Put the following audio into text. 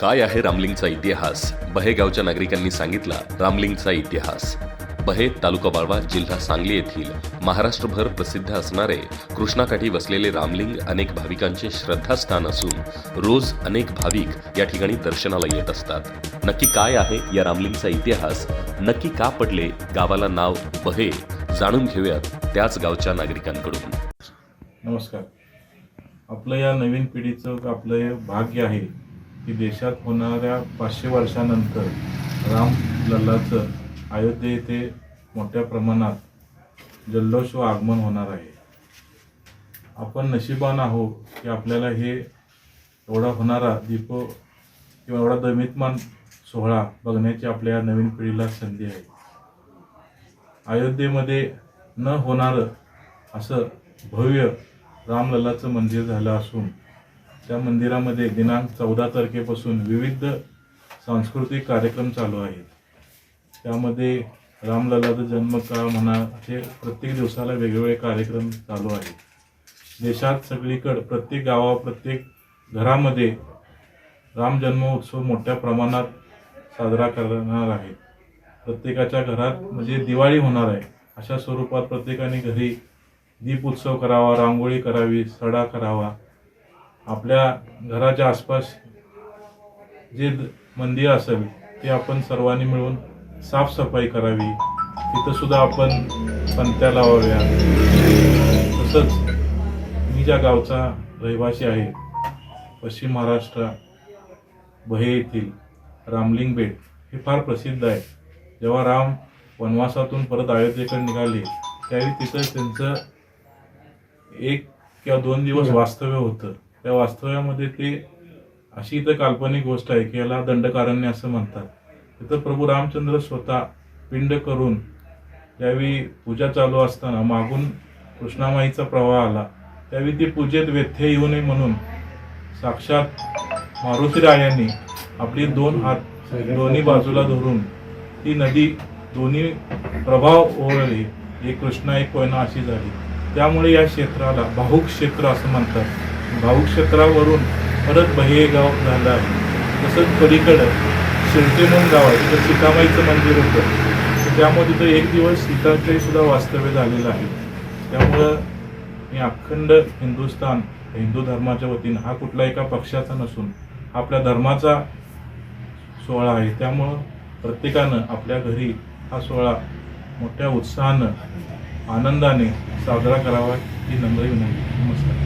काय आहे रामलिंगचा इतिहास? बहे गावच्या नागरिकांनी सांगितला रामलिंगचा इतिहास. बहे तालुका बाळवा जिल्हा सांगली येथील महाराष्ट्रभर प्रसिद्ध असणारे कृष्णाकाठी वसलेले रामलिंग अनेक भाविकांचे श्रद्धास्थान असून रोज अनेक भाविक या ठिकाणी दर्शनाला येत असतात. नक्की काय आहे या रामलिंगचा इतिहास? नक्की का पडले? गावाला नाव बहे? जाणून घेऊयात त्याच गावच्या नागरिकांकडून. नमस्कार. आपलं या नवीन पिढीचं आपलं भाग्य आहे. की देशात होणाऱ्या पाचशे वर्षानंतर राम लल्लाचं अयोध्ये येथे मोठ्या प्रमाणात जल्लोष व आगमन होणार आहे. आपण नशिबान आहो की आपल्याला हे एवढा होणारा दीप किंवा एवढा दमितमान सोहळा बघण्याची आपल्या नवीन पिढीला संधी आहे. अयोध्येमध्ये न होणारं असं भव्य रामलल्लाचं मंदिर झालं असून त्या मंदिरामध्ये दिनांक चौदा तारखेपासून विविध सांस्कृतिक कार्यक्रम चालू आहेत. त्यामध्ये रामललाचा जन्म का म्हणा असे प्रत्येक दिवसाला वेगवेगळे कार्यक्रम चालू आहेत. देशात सगळीकडं प्रत्येक गावा प्रत्येक घरामध्ये राम जन्मोत्सव मोठ्या प्रमाणात साजरा करणार आहे प्रत्येकाच्या घरात म्हणजे दिवाळी होणार आहे अशा स्वरूपात प्रत्येकाने घरी दीप उत्सव करावा रांगोळी करावी सडा करावा. आपल्या घराच्या आसपास जे द- मंदिर असेल ते आपण सर्वांनी मिळून साफसफाई करावी. तिथंसुद्धा आपण पंत्या लावाव्या. तसंच मी ज्या गावचा रहिवासी आहे पश्चिम महाराष्ट्र बहे येथील रामलिंग बेट हे फार प्रसिद्ध आहे. जेव्हा राम वनवासातून परत अयोध्येकडे निघाले त्यावेळी तिथं त्यांचं एक किंवा दोन दिवस वास्तव्य होतं. त्या वास्तव्यामध्ये ते अशी इथं काल्पनिक गोष्ट आहे की याला दंडकारण्य असं म्हणतात. तिथं प्रभू रामचंद्र स्वतः पिंड करून त्यावेळी पूजा चालू असताना मागून कृष्णामाईचा प्रवाह आला. त्यावेळी ती पूजेत व्यथ्य येऊ नये म्हणून साक्षात मारुतीरायांनी आपली दोन हात दोन्ही बाजूला धरून ती नदी दोन्ही प्रभाव ओरली एक कृष्णा एक कोयना अशी झाली. त्यामुळे या क्षेत्राला भाऊक क्षेत्र असं म्हणतात. भाऊक्षेत्रावरून परत बहे गाव झालं आहे. तसंच पलीकडं शिरटे म्हणून गाव आहे तिथं सीतामाईचं मंदिर होतं. त्यामुळे तिथं एक दिवस सीताचे सुद्धा वास्तव्य झालेलं आहे. त्यामुळं मी अखंड हिंदुस्थान हिंदू धर्माच्या वतीनं हा कुठला एका पक्षाचा नसून हा आपल्या धर्माचा सोहळा आहे. त्यामुळं प्रत्येकानं आपल्या घरी हा सोहळा मोठ्या उत्साहानं आनंदाने साजरा करावा ही नम्र विनंती. नमस्कार.